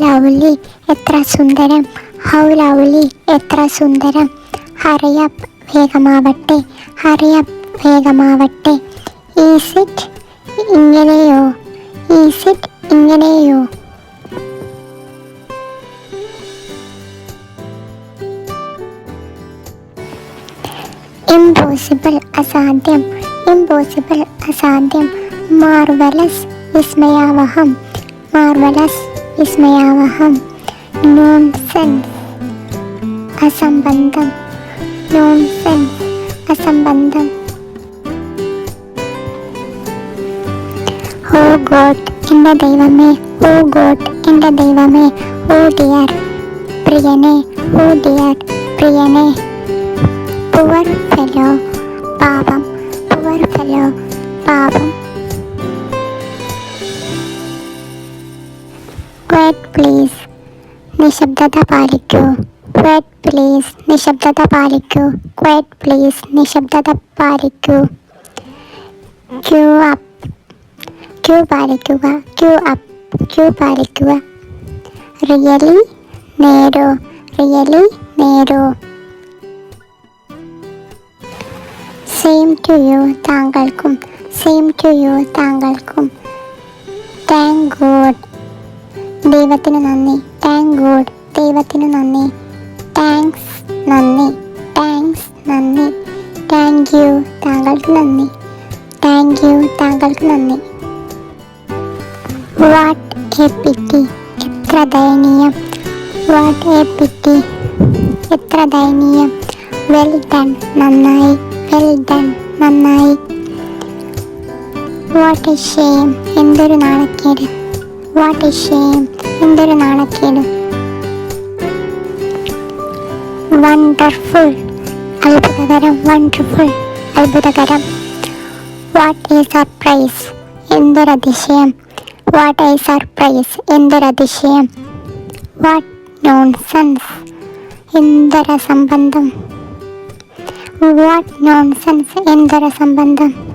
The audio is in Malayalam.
ലവ്ലി എത്ര സുന്ദരം. ഹൗ ലവ്ലി എത്ര സുന്ദരം. ഹറിയപ്പ് വേഗമാവട്ടെ ഹറിയപ്പ് വേഗമാവട്ടെ. ഈസിറ്റ് ഇങ്ങനെയോ? ഈസിറ്റ് ഇങ്ങനെയോ? ഇംപോസിബിൾ അസാധ്യം. ഇംപോസിബിൾ അസാധ്യം. മാർവലസ് വിസ്മയാവഹം. മാർവലസ് വിസ്മയാവഹം. നോൺസെൻസ് അസംബന്ധം. നോൺസെൻസ് അസംബന്ധം. ഓ ഗോഡ് എന്റെ ദൈവമേ ഓ ഗോഡ് എന്റെ ദൈവമേ ഓ ഡിയർ പ്രിയനെ ഓ ഡിയർ പ്രിയനെ. പുവർ ഫെലോ പാപം. ക്വറ്റ് പ്ലീസ് നിശബ്ദത പാലിക്കൂ. ക്വറ്റ് പ്ലീസ് നിശബ്ദത പാലിക്കൂ. ക്വറ്റ് പ്ലീസ് നിശബ്ദത പാലിക്കൂ. ക്യൂ അപ്പ് ക്യൂ പാലിക്കുക. ക്യൂ അപ്പ് ക്യൂ പാലിക്കുക. റിയലി നേരോ? റിയലി നേരോ? സെയിം ടു യു താങ്കൾക്കും. സെയിം ടു യു താങ്കൾക്കും. താങ്ക് ഗോഡ് ദൈവത്തിന് നന്ദി. താങ്ക് ഗോഡ് ദൈവത്തിന് നന്ദി. താങ്ക്സ് നന്ദി. താങ്ക്സ് നന്ദി. താങ്ക് യു താങ്കൾക്ക് നന്ദി. താങ്ക് യു താങ്കൾക്ക് നന്ദി. വാട്ട് എ പിറ്റി എത്ര ദയനീയം. വാട്ട് എ പിറ്റി എത്ര ദയനീയം. വെൽ ഡൺ നന്നായി. വെൽ ഡൺ നന്നായി. വാട്ട് എ ഷെയിം എന്തൊരു നാണക്കേട്. വാട്ട് എ ഷെയിം എന്തൊരു നാണക്കേട്. വണ്ടർഫുൾ അത്ഭുതകരം വണ്ടർഫുൾ അത്ഭുതകരം. വാട്ട് എ സർപ്രൈസ് എന്തൊരതിശയം. വാട്ട് എ സർപ്രൈസ് എന്തൊരതിശയം. വാട്ട് നോൺസെൻസ് എന്തൊരു സംബന്ധം വാട്ട് നോൺസെൻസ് എന്തൊരു സംബന്ധം